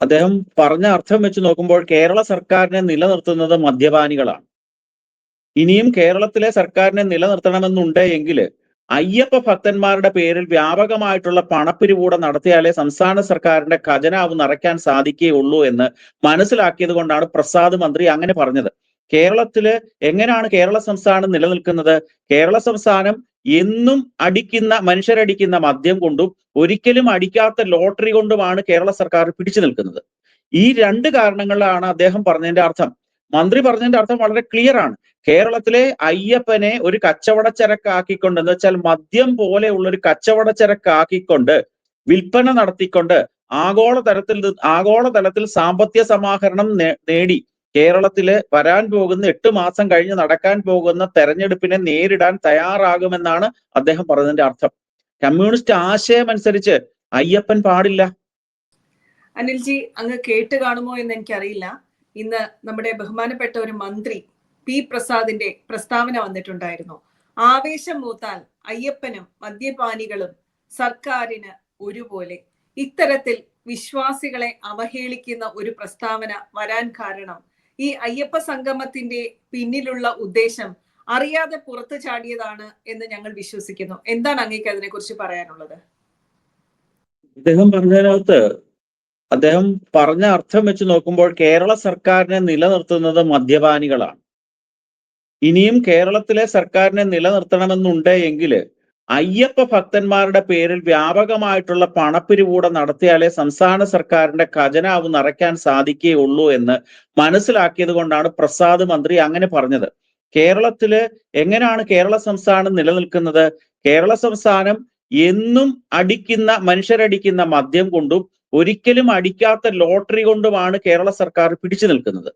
അദ്ദേഹം പറഞ്ഞ അർത്ഥം വെച്ച് നോക്കുമ്പോൾ കേരള സർക്കാരിനെ നിലനിർത്തുന്നത് മദ്യപാനികളാണ്. ഇനിയും കേരളത്തിലെ സർക്കാരിനെ നിലനിർത്തണമെന്നുണ്ടെങ്കിൽ അയ്യപ്പ ഭക്തന്മാരുടെ പേരിൽ വ്യാപകമായിട്ടുള്ള പണപ്പിരിവൂടെ നടത്തിയാലേ സംസ്ഥാന സർക്കാരിന്റെ ഖജനാവ് നിറയ്ക്കാൻ സാധിക്കുകയുള്ളൂ എന്ന് മനസ്സിലാക്കിയത് കൊണ്ടാണ് പ്രസാദ് മന്ത്രി അങ്ങനെ പറഞ്ഞത്. കേരളത്തിൽ എങ്ങനെയാണ് കേരള സംസ്ഥാനം നിലനിൽക്കുന്നത്? കേരള സംസ്ഥാനം എന്നും അടിക്കുന്ന മനുഷ്യരടിക്കുന്ന മദ്യം കൊണ്ടും ഒരിക്കലും അടിക്കാത്ത ലോട്ടറി കൊണ്ടുമാണ് കേരള സർക്കാർ പിടിച്ചു നിൽക്കുന്നത്. ഈ രണ്ട് കാരണങ്ങളിലാണ് അദ്ദേഹം പറഞ്ഞതിന്റെ അർത്ഥം. മന്ത്രി പറഞ്ഞതിന്റെ അർത്ഥം വളരെ ക്ലിയർ ആണ്. കേരളത്തിലെ അയ്യപ്പനെ ഒരു കച്ചവടച്ചരക്കാക്കിക്കൊണ്ട് എന്ന് വെച്ചാൽ മദ്യം പോലെയുള്ള ഒരു കച്ചവടച്ചരക്കാക്കിക്കൊണ്ട് വിൽപ്പന നടത്തിക്കൊണ്ട് ആഗോള തലത്തിൽ ആഗോള തലത്തിൽ സാമ്പത്തിക സമാഹരണം നേടി. കേരളത്തിൽ വരാൻ പോകുന്ന എട്ട് മാസം കഴിഞ്ഞ് നടക്കാൻ പോകുന്ന തെരഞ്ഞെടുപ്പിനെ നേരിടാൻ തയ്യാറാകുമെന്നാണ് അദ്ദേഹം പറഞ്ഞതിന്റെ അർത്ഥം. കമ്മ്യൂണിസ്റ്റ് ആശയം അനുസരിച്ച് അയ്യപ്പൻ പാടില്ല. അനിൽജി അങ്ങ് കേട്ട് കാണുമോ എന്ന് എനിക്കറിയില്ല. ഇന്ന് നമ്മുടെ ബഹുമാനപ്പെട്ട ഒരു മന്ത്രി പി പ്രസാദിന്റെ പ്രസ്താവന വന്നിട്ടുണ്ടായിരുന്നു. ആവേശം മൂത്താൽ അയ്യപ്പനും മദ്യപാനികളും സർക്കാരിന് ഒരുപോലെ. ഇത്തരത്തിൽ വിശ്വാസികളെ അവഹേളിക്കുന്ന ഒരു പ്രസ്താവന വരാൻ കാരണം ഈ അയ്യപ്പ സംഗമത്തിന്റെ പിന്നിലുള്ള ഉദ്ദേശം അറിയാതെ പുറത്തു ചാടിയതാണ് എന്ന് ഞങ്ങൾ വിശ്വസിക്കുന്നു. എന്താണ് അങ്ങേക്ക് അതിനെ കുറിച്ച് പറയാനുള്ളത്? അദ്ദേഹം പറഞ്ഞതിനകത്ത് അദ്ദേഹം പറഞ്ഞ അർത്ഥം വെച്ച് നോക്കുമ്പോൾ കേരള സർക്കാരിനെ നിലനിർത്തുന്നത് മദ്യപാനികളാണ്. ഇനിയും കേരളത്തിലെ സർക്കാരിനെ നിലനിർത്തണമെന്നുണ്ട് എങ്കിൽ അയ്യപ്പ ഭക്തന്മാരുടെ പേരിൽ വ്യാപകമായിട്ടുള്ള പണപ്പിരിവൂടെ നടത്തിയാലേ സംസ്ഥാന സർക്കാരിന്റെ ഖജനാവ് നിറയ്ക്കാൻ സാധിക്കുകയുള്ളൂ എന്ന് മനസ്സിലാക്കിയത് കൊണ്ടാണ് പ്രസാദ് മന്ത്രി അങ്ങനെ പറഞ്ഞത്. കേരളത്തിൽ എങ്ങനെയാണ് കേരള സംസ്ഥാനം നിലനിൽക്കുന്നത്? കേരള സംസ്ഥാനം എന്നും അടിക്കുന്ന മനുഷ്യരടിക്കുന്ന മദ്യം കൊണ്ടും ഒരിക്കലും അടിക്കാത്ത ലോട്ടറി കൊണ്ടുമാണ് കേരള സർക്കാർ പിടിച്ചു നിൽക്കുന്നത്.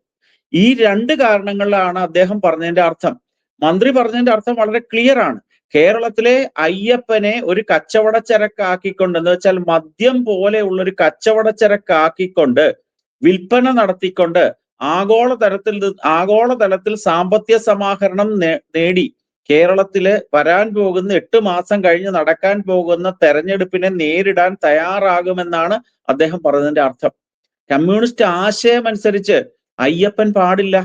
ഈ രണ്ട് കാരണങ്ങളിലാണ് അദ്ദേഹം പറഞ്ഞതിന്റെ അർത്ഥം. മന്ത്രി പറഞ്ഞതിന്റെ അർത്ഥം വളരെ ക്ലിയർ ആണ്. കേരളത്തിലെ അയ്യപ്പനെ ഒരു കച്ചവടച്ചരക്കാക്കിക്കൊണ്ട് എന്ന് വെച്ചാൽ മദ്യം പോലെയുള്ള ഒരു കച്ചവടച്ചരക്കാക്കിക്കൊണ്ട് വിൽപ്പന നടത്തിക്കൊണ്ട് ആഗോള തലത്തിൽ ആഗോള തലത്തിൽ സാമ്പത്തിക സമാഹരണം നേടി. കേരളത്തിൽ വരാൻ പോകുന്ന എട്ട് മാസം കഴിഞ്ഞ് നടക്കാൻ പോകുന്ന തെരഞ്ഞെടുപ്പിനെ നേരിടാൻ തയ്യാറാകുമെന്നാണ് അദ്ദേഹം പറഞ്ഞതിന്റെ അർത്ഥം. കമ്മ്യൂണിസ്റ്റ് ആശയം അനുസരിച്ച് അയ്യപ്പൻ പാടില്ല.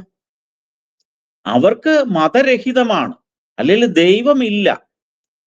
അവർക്ക് മതരഹിതമാണ്. അല്ലെങ്കിൽ ദൈവമില്ല.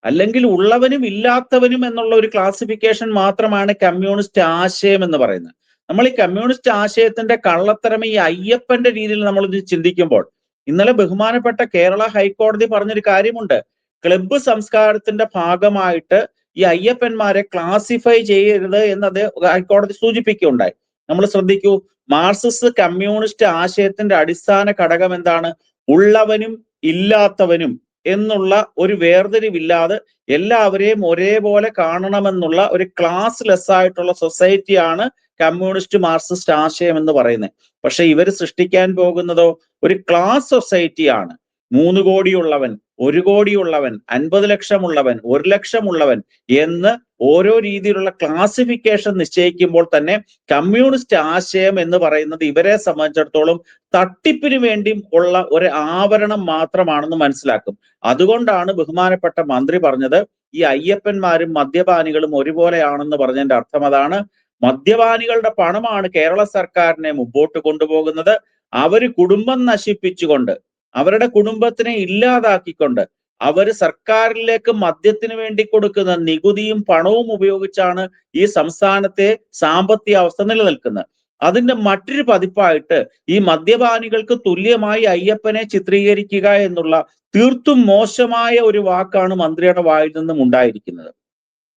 അല്ലെങ്കിൽ ഉള്ളവനും ഇല്ലാത്തവനും എന്നുള്ള ഒരു ക്ലാസിഫിക്കേഷൻ മാത്രമാണ് കമ്മ്യൂണിസ്റ്റ് ആശയം എന്ന് പറയുന്നത്. നമ്മൾ ഈ കമ്മ്യൂണിസ്റ്റ് ആശയത്തിന്റെ കള്ളത്തരം ഈ അയ്യപ്പന്റെ രീതിയിൽ നമ്മൾ ഇത് ചിന്തിക്കുമ്പോൾ ഇന്നലെ ബഹുമാനപ്പെട്ട കേരള ഹൈക്കോടതി പറഞ്ഞൊരു കാര്യമുണ്ട്. ക്ലബ്ബ് സംസ്കാരത്തിന്റെ ഭാഗമായിട്ട് ഈ അയ്യപ്പന്മാരെ ക്ലാസിഫൈ ചെയ്യരുത് എന്ന് അത് ഹൈക്കോടതി സൂചിപ്പിക്കുകയുണ്ടായി. നമ്മൾ ശ്രദ്ധിക്കൂ മാർക്സിസ്റ്റ് കമ്മ്യൂണിസ്റ്റ് ആശയത്തിന്റെ അടിസ്ഥാന ഘടകം എന്താണ്? ഉള്ളവനും ഇല്ലാത്തവനും. എന്നുള്ള ഒരു വേർതിരിവില്ലാതെ എല്ലാവരെയും ഒരേപോലെ കാണണമെന്നുള്ള ഒരു ക്ലാസ് ലെസ് ആയിട്ടുള്ള സൊസൈറ്റിയാണ് കമ്മ്യൂണിസ്റ്റ് മാർക്സിസ്റ്റ് ആശയം എന്ന് പറയുന്നത്. പക്ഷെ ഇവർ സൃഷ്ടിക്കാൻ പോകുന്നതോ ഒരു ക്ലാസ് സൊസൈറ്റിയാണ് മൂന്ന് കോടിയുള്ളവൻ ഒരു കോടിയുള്ളവൻ അൻപത് ലക്ഷമുള്ളവൻ ഒരു ലക്ഷമുള്ളവൻ എന്ന് ഓരോ രീതിയിലുള്ള ക്ലാസിഫിക്കേഷൻ നിശ്ചയിക്കുമ്പോൾ തന്നെ കമ്മ്യൂണിസ്റ്റ് ആശയം എന്ന് പറയുന്നത് ഇവരെ സംബന്ധിച്ചിടത്തോളം തട്ടിപ്പിന് വേണ്ടി ഉള്ള ഒരു ആവരണം മാത്രമാണെന്ന് മനസ്സിലാക്കും. അതുകൊണ്ടാണ് ബഹുമാനപ്പെട്ട മന്ത്രി പറഞ്ഞത് ഈ അയ്യപ്പന്മാരും മദ്യപാനികളും ഒരുപോലെയാണെന്ന് പറഞ്ഞതിന്റെ അർത്ഥം അതാണ്. മദ്യപാനികളുടെ പണമാണ് കേരള സർക്കാരിനെ മുമ്പോട്ട് കൊണ്ടുപോകുന്നത്. അവർ കുടുംബം നശിപ്പിച്ചുകൊണ്ട് അവരുടെ കുടുംബത്തിനെ ഇല്ലാതാക്കിക്കൊണ്ട് അവർ സർക്കാരിലേക്ക് മദ്യത്തിന് വേണ്ടി കൊടുക്കുന്ന നികുതിയും പണവും ഉപയോഗിച്ചാണ് ഈ സംസ്ഥാനത്തെ സാമ്പത്തിക അവസ്ഥ നിലനിൽക്കുന്നത്. അതിന്റെ മറ്റൊരു പതിപ്പായിട്ട് ഈ മദ്യപാനികൾക്ക് തുല്യമായി അയ്യപ്പനെ ചിത്രീകരിക്കുക എന്നുള്ള തീർത്തും മോശമായ ഒരു വാക്കാണ് മന്ത്രിയുടെ വായിൽ നിന്നും ഉണ്ടായിരിക്കുന്നത്.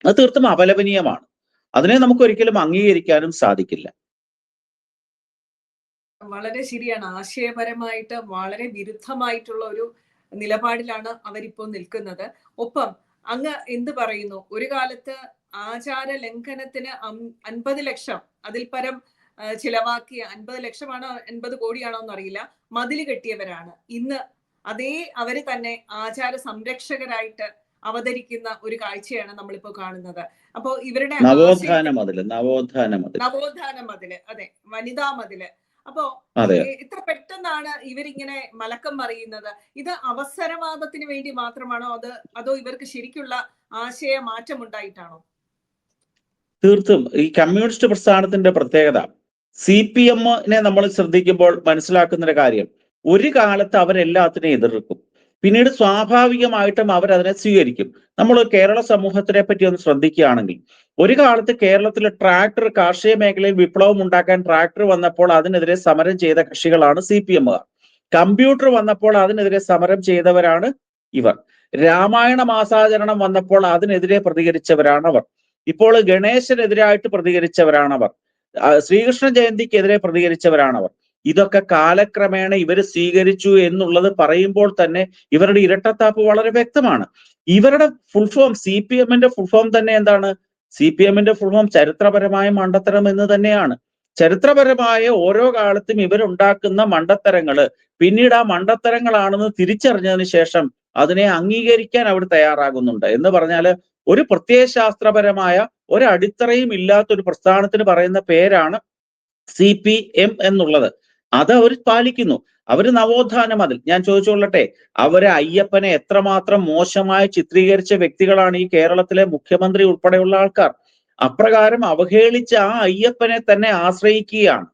അത് തീർത്തും അപലപനീയമാണ്. അതിനെ നമുക്ക് ഒരിക്കലും അംഗീകരിക്കാനും സാധിക്കില്ല. വളരെ ശരിയാണ്. ആശയപരമായിട്ട് വളരെ വിരുദ്ധമായിട്ടുള്ള ഒരു നിലപാടിലാണ് അവരിപ്പോൾ നിൽക്കുന്നത്. ഒപ്പം അങ്ങ് എന്ത് പറയുന്നു? ഒരു കാലത്ത് ആചാര ലംഘനത്തിന് അൻപത് ലക്ഷം അതിൽ പരം ചിലവാക്കിയ അൻപത് ലക്ഷമാണോ അൻപത് കോടിയാണോ എന്നറിയില്ല. മതിൽ കെട്ടിയവരാണ്. ഇന്ന് അതേ അവർ തന്നെ ആചാര സംരക്ഷകരായിട്ട് അവതരിക്കുന്ന ഒരു കാഴ്ചയാണ് നമ്മളിപ്പോ കാണുന്നത്. അപ്പോ ഇവരുടെ നവോത്ഥാന മതിൽ നവോത്ഥാന മതിൽ. നവോത്ഥാന മതിൽ അതെ. വനിതാ മതിൽ. അപ്പോ ഇത്ര പെട്ടെന്നാണ് ഇവരിങ്ങനെ മലക്കം പറയുന്നത് ഇത് അവസരവാദത്തിന് വേണ്ടി മാത്രമാണോ അത് അതോ ഇവർക്ക് ശരിക്കുള്ള ആശയ മാറ്റം ഉണ്ടായിട്ടാണോ തീർത്തും. ഈ കമ്മ്യൂണിസ്റ്റ് പ്രസ്ഥാനത്തിന്റെ പ്രത്യേകത സി പി എമ്മിനെ നമ്മൾ ശ്രദ്ധിക്കുമ്പോൾ മനസ്സിലാക്കുന്ന ഒരു കാര്യം ഒരു കാലത്ത് അവരെല്ലാത്തിനെയും എതിർക്കും. പിന്നീട് സ്വാഭാവികമായിട്ടും അതിനെ സ്വീകരിക്കും. നമ്മൾ കേരള സമൂഹത്തിനെ പറ്റി ഒന്ന് ശ്രദ്ധിക്കുകയാണെങ്കിൽ ഒരു കാലത്ത് കേരളത്തിലെ ട്രാക്ടർ കാർഷിക മേഖലയിൽ വിപ്ലവം ഉണ്ടാക്കാൻ ട്രാക്ടർ വന്നപ്പോൾ അതിനെതിരെ സമരം ചെയ്ത കക്ഷികളാണ് സി പി എമ്മുകാർ. കമ്പ്യൂട്ടർ വന്നപ്പോൾ അതിനെതിരെ സമരം ചെയ്തവരാണ് ഇവർ. രാമായണ മാസാചരണം വന്നപ്പോൾ അതിനെതിരെ പ്രതികരിച്ചവരാണ് അവർ. ഇപ്പോൾ ഗണേശനെതിരായിട്ട് പ്രതികരിച്ചവരാണ് അവർ. ശ്രീകൃഷ്ണ ജയന്തിക്കെതിരെ പ്രതികരിച്ചവരാണ് അവർ. ഇതൊക്കെ കാലക്രമേണ ഇവർ സ്വീകരിച്ചു എന്നുള്ളത് പറയുമ്പോൾ തന്നെ ഇവരുടെ ഇരട്ടത്താപ്പ് വളരെ വ്യക്തമാണ്. ഇവരുടെ ഫുൾ ഫോം സി പി എമ്മിന്റെ ഫുൾ ഫോം തന്നെ എന്താണ്? സി പി എമ്മിന്റെ ഫുൾ ഫോം ചരിത്രപരമായ മണ്ടത്തരം എന്ന് തന്നെയാണ്. ചരിത്രപരമായ ഓരോ കാലത്തും ഇവരുണ്ടാക്കുന്ന മണ്ടത്തരങ്ങൾ പിന്നീട് ആ മണ്ടത്തരങ്ങളാണെന്ന് തിരിച്ചറിഞ്ഞതിന് ശേഷം അതിനെ അംഗീകരിക്കാൻ അവർ തയ്യാറാകുന്നുണ്ട്. എന്ന് പറഞ്ഞാൽ ഒരു പ്രത്യയശാസ്ത്രപരമായ ഒരു അടിത്തറയും ഇല്ലാത്ത ഒരു പ്രസ്ഥാനത്തിന് പറയുന്ന പേരാണ് സി പി എം എന്നുള്ളത്. അത് അവർ പാലിക്കുന്നു. അവർ നവോത്ഥാനം മതിൽ ഞാൻ ചോദിച്ചുകൊള്ളട്ടെ അവരെ അയ്യപ്പനെ എത്രമാത്രം മോശമായി ചിത്രീകരിച്ച വ്യക്തികളാണ് ഈ കേരളത്തിലെ മുഖ്യമന്ത്രി ഉൾപ്പെടെയുള്ള ആൾക്കാർ? അപ്രകാരം അവഹേളിച്ച ആ അയ്യപ്പനെ തന്നെ ആശ്രയിക്കുകയാണ്.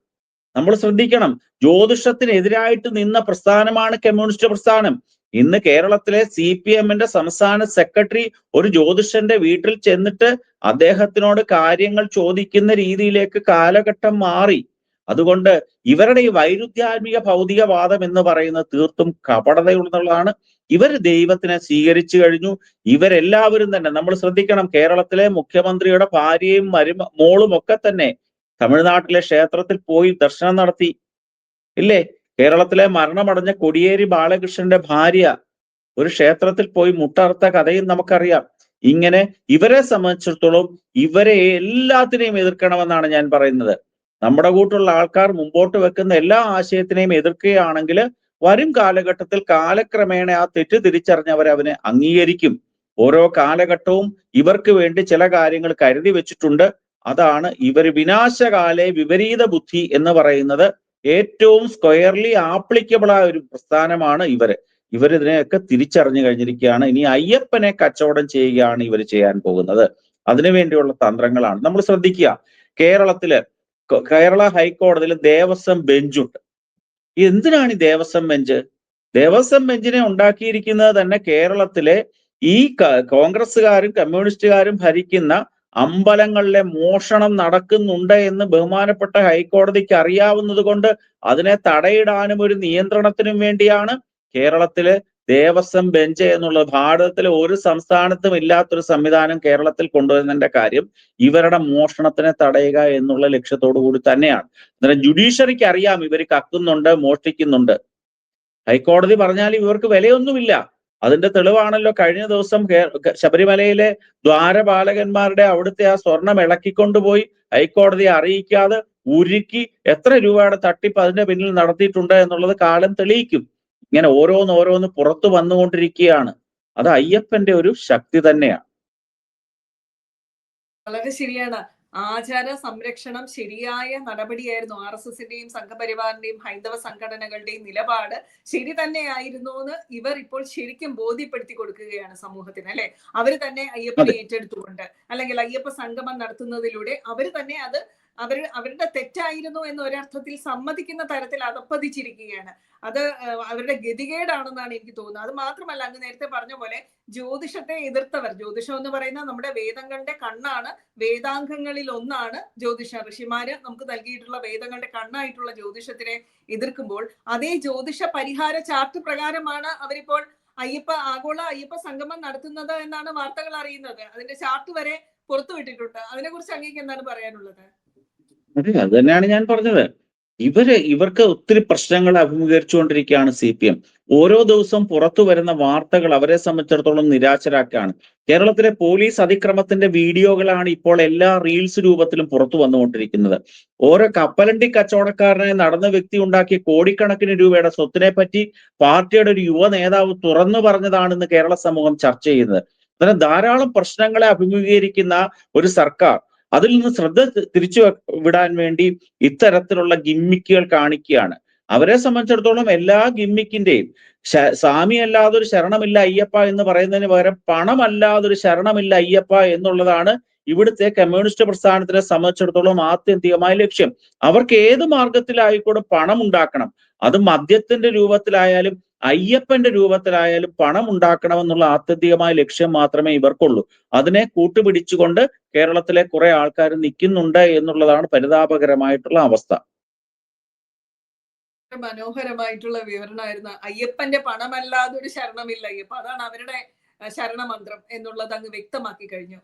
നമ്മൾ ശ്രദ്ധിക്കണം ജ്യോതിഷത്തിനെതിരായിട്ട് നിന്ന പ്രസ്ഥാനമാണ് കമ്മ്യൂണിസ്റ്റ് പ്രസ്ഥാനം. ഇന്ന് കേരളത്തിലെ സി പി എമ്മിന്റെ സംസ്ഥാന സെക്രട്ടറി ഒരു ജ്യോതിഷന്റെ വീട്ടിൽ ചെന്നിട്ട് അദ്ദേഹത്തിനോട് കാര്യങ്ങൾ ചോദിക്കുന്ന രീതിയിലേക്ക് കാലഘട്ടം മാറി. അതുകൊണ്ട് ഇവരുടെ ഈ വൈരുദ്ധ്യാത്മിക ഭൗതികവാദം എന്ന് പറയുന്നത് തീർത്തും കപടതയുള്ളതാണ്. ഇവർ ദൈവത്തിനെ സ്വീകരിച്ചു കഴിഞ്ഞു. ഇവരെല്ലാവരും തന്നെ നമ്മൾ ശ്രദ്ധിക്കണം കേരളത്തിലെ മുഖ്യമന്ത്രിയുടെ ഭാര്യയും മരുമ മോളും ഒക്കെ തന്നെ തമിഴ്നാട്ടിലെ ക്ഷേത്രത്തിൽ പോയി ദർശനം നടത്തി. ഇല്ലേ? കേരളത്തിലെ മരണമടഞ്ഞ കൊടിയേരി ബാലകൃഷ്ണന്റെ ഭാര്യ ഒരു ക്ഷേത്രത്തിൽ പോയി മുട്ടറുത്ത കഥയും നമുക്കറിയാം. ഇങ്ങനെ ഇവരെ സംബന്ധിച്ചിടത്തോളം ഇവരെ എല്ലാത്തിനെയും എതിർക്കണമെന്നാണ് ഞാൻ പറയുന്നത്. നമ്മുടെ കൂട്ടുള്ള ആൾക്കാർ മുമ്പോട്ട് വെക്കുന്ന എല്ലാ ആശയത്തിനെയും എതിർക്കുകയാണെങ്കിൽ വരും കാലഘട്ടത്തിൽ കാലക്രമേണ ആ തെറ്റ് തിരിച്ചറിഞ്ഞവർ അവനെ അംഗീകരിക്കും. ഓരോ കാലഘട്ടവും ഇവർക്ക് വേണ്ടി ചില കാര്യങ്ങൾ കരുതി വെച്ചിട്ടുണ്ട്. അതാണ് ഇവർ വിനാശകാലെ വിപരീത ബുദ്ധി എന്ന് പറയുന്നത്. ഏറ്റവും സ്ക്വയർലി ആപ്ലിക്കബിൾ ആയ ഒരു പ്രസ്ഥാനമാണ് ഇവർ. ഇവരിതിനെയൊക്കെ തിരിച്ചറിഞ്ഞു കഴിഞ്ഞിരിക്കുകയാണ്. ഇനി അയ്യപ്പനെ കച്ചവടം ചെയ്യുകയാണ് ഇവർ ചെയ്യാൻ പോകുന്നത്. അതിനുവേണ്ടിയുള്ള തന്ത്രങ്ങളാണ്. നമ്മൾ ശ്രദ്ധിക്കുക. കേരളത്തിൽ കേരള ഹൈക്കോടതിയിൽ ദേവസ്വം ബെഞ്ചുണ്ട്. എന്തിനാണ് ഈ ദേവസ്വം ബെഞ്ച്? ദേവസ്വം ബെഞ്ചിനെ ഉണ്ടാക്കിയിരിക്കുന്നത് തന്നെ കേരളത്തിലെ ഈ കോൺഗ്രസ്സുകാരും കമ്മ്യൂണിസ്റ്റുകാരും ഭരിക്കുന്ന അമ്പലങ്ങളിലെ മോഷണം നടക്കുന്നുണ്ട് എന്ന് ബഹുമാനപ്പെട്ട ഹൈക്കോടതിക്ക് അറിയാവുന്നത് കൊണ്ട് അതിനെ തടയിടാനും ഒരു നിയന്ത്രണത്തിനും വേണ്ടിയാണ് കേരളത്തിലെ ദേവസ്വം ബെഞ്ച് എന്നുള്ളത് ഭാരതത്തിലെ ഒരു സംസ്ഥാനത്തും ഇല്ലാത്തൊരു സംവിധാനം കേരളത്തിൽ കൊണ്ടുവരുന്നതിന്റെ കാര്യം ഇവരുടെ മോഷണത്തിനെ തടയുക എന്നുള്ള ലക്ഷ്യത്തോടു കൂടി തന്നെയാണ്. അന്നേരം ജുഡീഷ്യറിക്ക് അറിയാം ഇവർ കക്കുന്നുണ്ട് മോഷ്ടിക്കുന്നുണ്ട്. ഹൈക്കോടതി പറഞ്ഞാൽ ഇവർക്ക് വിലയൊന്നുമില്ല. അതിന്റെ തെളിവാണല്ലോ കഴിഞ്ഞ ദിവസം ശബരിമലയിലെ ദ്വാരപാലകന്മാരുടെ അവിടുത്തെ ആ സ്വർണം ഇളക്കിക്കൊണ്ടുപോയി ഹൈക്കോടതിയെ അറിയിക്കാതെ ഉരുക്കി എത്ര രൂപയുടെ തട്ടിപ്പ് അതിന്റെ പിന്നിൽ നടത്തിയിട്ടുണ്ട് എന്നുള്ളത് കാലം തെളിയിക്കും. ഇങ്ങനെ ഓരോന്ന് ഓരോന്ന് പുറത്തു വന്നുകൊണ്ടിരിക്കുകയാണ്. അത് അയ്യപ്പന്റെ ഒരു ശക്തി തന്നെയാണ്. വളരെ ശരിയാണ്. ആചാര സംരക്ഷണം ശരിയായ നടപടിയായിരുന്നു ആർ എസ് എസിന്റെയും സംഘപരിവാറിന്റെയും ഹൈന്ദവ സംഘടനകളുടെയും നിലപാട്. ശരി തന്നെയായിരുന്നു എന്ന് ഇവർ ഇപ്പോൾ ശരിക്കും ബോധ്യപ്പെടുത്തി കൊടുക്കുകയാണ് സമൂഹത്തിന് അല്ലെ? അവർ തന്നെ അയ്യപ്പനെ ഏറ്റെടുത്തുകൊണ്ട് അല്ലെങ്കിൽ അയ്യപ്പ സംഗമം നടത്തുന്നതിലൂടെ അവർ തന്നെ അത് അവർ അവരുടെ തെറ്റായിരുന്നു എന്ന് ഒരർത്ഥത്തിൽ സമ്മതിക്കുന്ന തരത്തിൽ അതപ്പതിച്ചിരിക്കുകയാണ്. അത് അവരുടെ ഗതികേടാണെന്നാണ് എനിക്ക് തോന്നുന്നത്. അത് മാത്രമല്ല അങ്ങ് നേരത്തെ പറഞ്ഞ പോലെ ജ്യോതിഷത്തെ എതിർത്തവർ ജ്യോതിഷം എന്ന് പറയുന്ന നമ്മുടെ വേദങ്ങളുടെ കണ്ണാണ് വേദാംഗങ്ങളിൽ ഒന്നാണ് ജ്യോതിഷ ഋഷിമാര് നമുക്ക് നൽകിയിട്ടുള്ള വേദങ്ങളുടെ കണ്ണായിട്ടുള്ള ജ്യോതിഷത്തിനെ എതിർക്കുമ്പോൾ അതേ ജ്യോതിഷ പരിഹാര ചാർട്ട് പ്രകാരമാണ് അവരിപ്പോൾ അയ്യപ്പ ആഗോള അയ്യപ്പ സംഗമം നടത്തുന്നത് എന്നാണ് വാർത്തകൾ അറിയുന്നത്. അതിന്റെ ചാർട്ട് വരെ പുറത്തുവിട്ടിട്ടുണ്ട്. അതിനെ കുറിച്ച് അങ്ങേക്ക് എന്താണ് പറയാനുള്ളത്? അതെ അത് തന്നെയാണ് ഞാൻ പറഞ്ഞത്. ഇവർ ഇവർക്ക് ഒത്തിരി പ്രശ്നങ്ങൾ അഭിമുഖീകരിച്ചുകൊണ്ടിരിക്കുകയാണ് സി പി എം. ഓരോ ദിവസവും പുറത്തു വരുന്ന വാർത്തകൾ അവരെ സംബന്ധിച്ചിടത്തോളം നിരാശരാക്കാണ് കേരളത്തിലെ പോലീസ് അതിക്രമത്തിന്റെ വീഡിയോകളാണ് ഇപ്പോൾ എല്ലാ റീൽസ് രൂപത്തിലും പുറത്തു വന്നുകൊണ്ടിരിക്കുന്നത്. ഓരോ കപ്പലണ്ടി കച്ചവടക്കാരനെ നടന്ന വ്യക്തി ഉണ്ടാക്കിയ കോടിക്കണക്കിന് രൂപയുടെ സ്വത്തിനെ പറ്റി പാർട്ടിയുടെ ഒരു യുവ നേതാവ് തുറന്നു പറഞ്ഞതാണെന്ന് കേരള സമൂഹം ചർച്ച ചെയ്യുന്നത്. അങ്ങനെ ധാരാളം പ്രശ്നങ്ങളെ അഭിമുഖീകരിക്കുന്ന ഒരു സർക്കാർ അതിൽ നിന്ന് ശ്രദ്ധ തിരിച്ചു വിടാൻ വേണ്ടി ഇത്തരത്തിലുള്ള ഗിമ്മിക്കുകൾ കാണിക്കുകയാണ്. അവരെ സംബന്ധിച്ചിടത്തോളം എല്ലാ ഗിമ്മിക്കിന്റെയും സ്വാമി സ്വാമി അല്ലാതൊരു ശരണമില്ല അയ്യപ്പ എന്ന് പറയുന്നതിന് പകരം പണമല്ലാതൊരു ശരണമില്ല അയ്യപ്പ എന്നുള്ളതാണ് ഇവിടുത്തെ കമ്മ്യൂണിസ്റ്റ് പ്രസ്ഥാനത്തിനെ സംബന്ധിച്ചിടത്തോളം ആത്യന്തികമായ ലക്ഷ്യം. അവർക്ക് ഏത് മാർഗത്തിലായിക്കൂടെ പണം ഉണ്ടാക്കണം അത് മദ്യത്തിന്റെ രൂപത്തിലായാലും അയ്യപ്പന്റെ രൂപത്തിലായാലും പണം ഉണ്ടാക്കണമെന്നുള്ള ആത്യന്തികമായ ലക്ഷ്യം മാത്രമേ ഇവർക്കുള്ളൂ. അതിനെ കൂട്ടുപിടിച്ചുകൊണ്ട് കേരളത്തിലെ കുറെ ആൾക്കാർ നിൽക്കുന്നുണ്ട് എന്നുള്ളതാണ് പരിതാപകരമായിട്ടുള്ള അവസ്ഥ. മനോഹരമായിട്ടുള്ള വിവരണമായിരുന്നു അയ്യപ്പന്റെ പണമല്ലാതെ ഒരു ശരണമില്ല. അയ്യപ്പ അതാണ് അവരുടെ ശരണമന്ത്രം എന്നുള്ളത് അങ്ങ് വ്യക്തമാക്കി കഴിഞ്ഞു.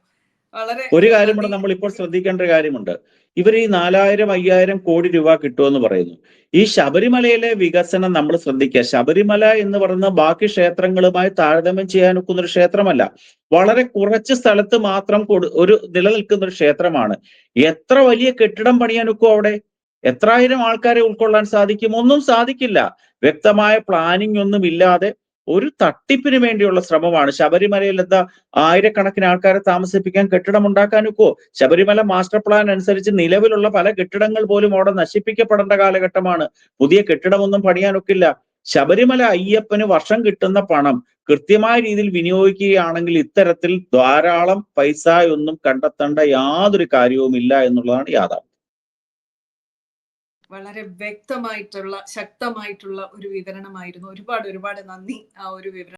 ഒരു കാര്യം കൂടെ നമ്മൾ ഇപ്പോൾ ശ്രദ്ധിക്കേണ്ട ഒരു കാര്യമുണ്ട്. ഇവർ ഈ നാലായിരം അയ്യായിരം കോടി രൂപ കിട്ടുമെന്ന് പറയുന്നു. ഈ ശബരിമലയിലെ വികസനം നമ്മൾ ശ്രദ്ധിക്കുക. ശബരിമല എന്ന് പറയുന്ന ബാക്കി ക്ഷേത്രങ്ങളുമായി താരതമ്യം ചെയ്യാൻ ഒക്കുന്ന ഒരു ക്ഷേത്രമല്ല. വളരെ കുറച്ച് സ്ഥലത്ത് മാത്രം ഒരു നിലനിൽക്കുന്ന ഒരു ക്ഷേത്രമാണ്. എത്ര വലിയ കെട്ടിടം പണിയാൻ ഒക്കും അവിടെ? എത്രായിരം ആൾക്കാരെ ഉൾക്കൊള്ളാൻ സാധിക്കും? ഒന്നും സാധിക്കില്ല. വ്യക്തമായ പ്ലാനിംഗ് ഒന്നും ഇല്ലാതെ ഒരു തട്ടിപ്പിന് വേണ്ടിയുള്ള ശ്രമമാണ്. ശബരിമലയിൽ എന്താ ആയിരക്കണക്കിന് ആൾക്കാരെ താമസിപ്പിക്കാൻ കെട്ടിടം ഉണ്ടാക്കാനൊക്കെ? ശബരിമല മാസ്റ്റർ പ്ലാൻ അനുസരിച്ച് നിലവിലുള്ള പല കെട്ടിടങ്ങൾ പോലും അവിടെ നശിപ്പിക്കപ്പെടേണ്ട കാലഘട്ടമാണ്. പുതിയ കെട്ടിടമൊന്നും പണിയാനൊക്കില്ല. ശബരിമല അയ്യപ്പന് വർഷം കിട്ടുന്ന പണം കൃത്യമായ രീതിയിൽ വിനിയോഗിക്കുകയാണെങ്കിൽ ഇത്തരത്തിൽ ധാരാളം പൈസ ഒന്നും കണ്ടെത്തേണ്ട യാതൊരു കാര്യവുമില്ല എന്നുള്ളതാണ് യാഥാർത്ഥ്യം. വളരെ വ്യക്തമായിട്ടുള്ള ശക്തമായിട്ടുള്ള ഒരു വിവരണമായിരുന്നു. ഒരുപാട് ഒരുപാട് നന്ദി ആ ഒരു വിവരണം